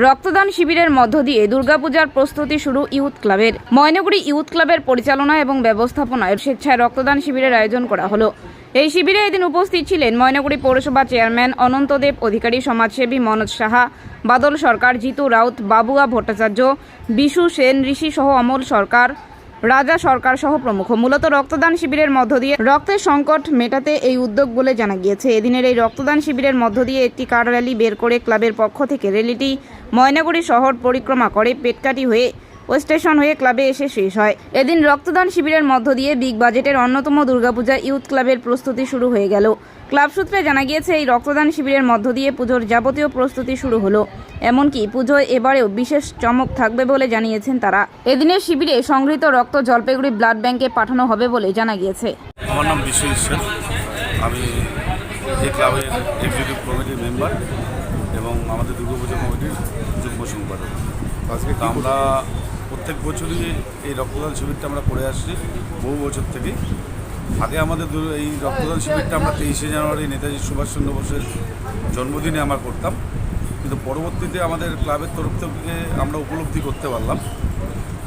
রক্তদান শিবিরের মধ্য দিয়ে দুর্গাপূজার প্রস্তুতি শুরু ইউথ ক্লাবের। ময়নগুড়ি ইউথ ক্লাবের পরিচালনা এবং ব্যবস্থাপনায় স্বেচ্ছায় রক্তদান শিবিরের আয়োজন করা হলো। এই শিবিরে এদিন উপস্থিত ছিলেন ময়নগুড়ি পৌরসভা চেয়ারম্যান অনন্তদেব, অধিকারী সমাজসেবী মনোজ সাহা, বাদল সরকার জিতু রাউত, বাবুয়া ভট্টাচার্য, বিশু সেন ঋষি সহ অমল সরকার রাজা সরকার সহ প্রমুখ। মূলত রক্তদান শিবিরের মধ্য দিয়ে রক্তের সংকট মেটাতে এই উদ্যোগ বলে জানা গিয়েছে। এদিনের এই রক্তদান শিবিরের মধ্য দিয়ে একটি কার র্যালি বের করে ক্লাবের পক্ষ থেকে র্যালিটি ময়নাগুড়ি শহর পরিক্রমা করে পেটকাটি হয়ে ও স্টেশন হয়ে ক্লাবে এসে শেষ হয়। এদিন রক্তদান শিবিরের মধ্য দিয়ে বিগ বাজেটের অন্যতম দুর্গাপূজা ইউথ ক্লাবের প্রস্তুতি শুরু হয়ে গেল। ক্লাব সূত্রে জানা গিয়েছে, এই রক্তদান শিবিরের মধ্য দিয়ে পুজোর যাবতীয় প্রস্তুতি শুরু হলো। এমনকি পুজোয় এবারেও বিশেষ চমক থাকবে বলে জানিয়েছেন তারা। এদিনের শিবিরে সংগৃহীত রক্ত জলপাইগুড়ি ব্লাড ব্যাংকে পাঠানো হবে বলে জানা গিয়েছে। আমার নাম আমি এবং আমাদের দুর্গাপুজো কমিটির যুগ্ম সম্পাদক। আজকে আমরা প্রত্যেক বছরই এই রক্তদান শিবিরটা আমরা করে আসছি, বহু বছর থেকে। আগে আমাদের এই রক্তদান শিবিরটা আমরা তেইশে জানুয়ারি নেতাজি সুভাষচন্দ্র বোসের জন্মদিনে আমরা করতাম। কিন্তু পরবর্তীতে আমাদের ক্লাবের তরফ থেকে আমরা উপলব্ধি করতে পারলাম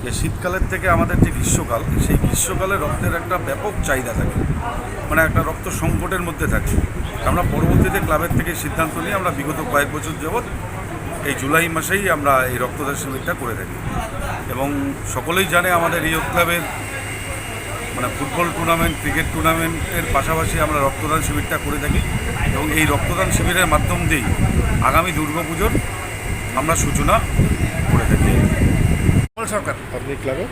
যে শীতকালের থেকে আমাদের যে গ্রীষ্মকাল, সেই গ্রীষ্মকালে রক্তের একটা ব্যাপক চাহিদা থাকে। মানে একটা রক্ত সংকটের মধ্যে থাকে। আমরা পরবর্তীতে ক্লাবের থেকে সিদ্ধান্ত নিয়ে আমরা বিগত কয়েক বছর যাবৎ এই জুলাই মাসেই আমরা এই রক্তদান শিবিরটা করে থাকি। এবং সকলেই জানে আমাদের এই ক্লাবের মানে ফুটবল টুর্নামেন্ট ক্রিকেট টুর্নামেন্টের পাশাপাশি আমরা রক্তদান শিবিরটা করে থাকি। এবং এই রক্তদান শিবিরের মাধ্যম দিয়েই আগামী দুর্গাপুজোর আমরা সূচনা করে থাকি। কমল সরকার আপনি ক্লাবে?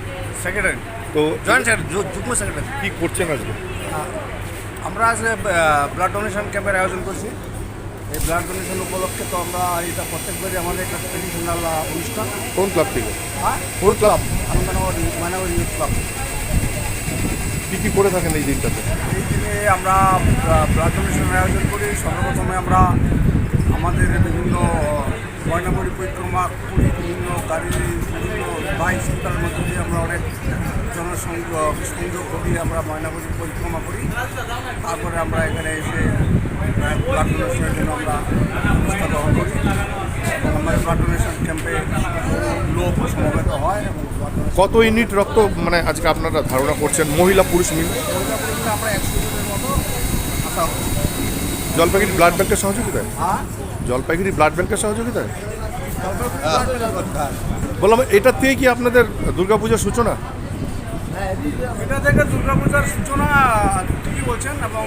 সেক্রেটারি তো জয়েন্ট যুগ্ম সেক্রেটারি কি করছেন আজকে? আমরা আজকে ব্লাড ডোনেশন ক্যাম্পের আয়োজন করছি। এই ব্লাড ডোনেশন উপলক্ষে তো আমরা এটা প্রত্যেকবারই আমাদের একটা ট্রেডিশনাল অনুষ্ঠান। কোন ক্লাব থেকে? হ্যাঁ? ফুল ক্লাব আনন্দনগর মানাগর ইউথ ক্লাব কি কি করে থাকেন এই দিনটাতে? এই দিনে আমরা ব্লাড ডোনেশনের আয়োজন করি। সর্বপ্রথমে আমরা আমাদের বিভিন্ন ময়নামরি পরিক্রমা করি বিভিন্ন গাড়ি বিভিন্ন বাইক সেন্টারের মধ্যে দিয়ে আমরা অনেক জনসংযোগ সংযোগ করি আমরা ময়নামরি পরিক্রমা করি তারপরে আমরা এখানে এসে ব্লাড ডোনেশনের জন্য আমরা ব্যবস্থা গ্রহণ করি। আমাদের ব্লাড ডোনেশন ক্যাম্পে লোক সমবেত হয় এবং কত ইউনিট রক্ত মানে আজকে আপনারা ধারণা করছেন? মহিলা পুরুষ মিলে পরিক্রমা আমরা একশো জনের মতো আসা জলপাইগুড়ি ব্লাড ব্যাংকের সহযোগিতায়? হ্যাঁ? জলপাইগুড়ি ব্লাড ব্যাংকের সহযোগিতায়? হ্যাঁ বললাম, এটা থেকে কি আপনাদের দুর্গাপূজার সূচনা? এটা থেকে দুর্গাপূজার সূচনা, ঠিকই বলছেন, এবং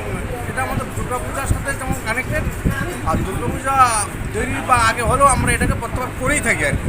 এটা আমাদের দুর্গাপূজার সাথে যেমন কানেক্টেড আর দুর্গাপূজা দেরি বা আগে হলেও আমরা এটাকে প্রত্যাহার করেই থাকি আর কি।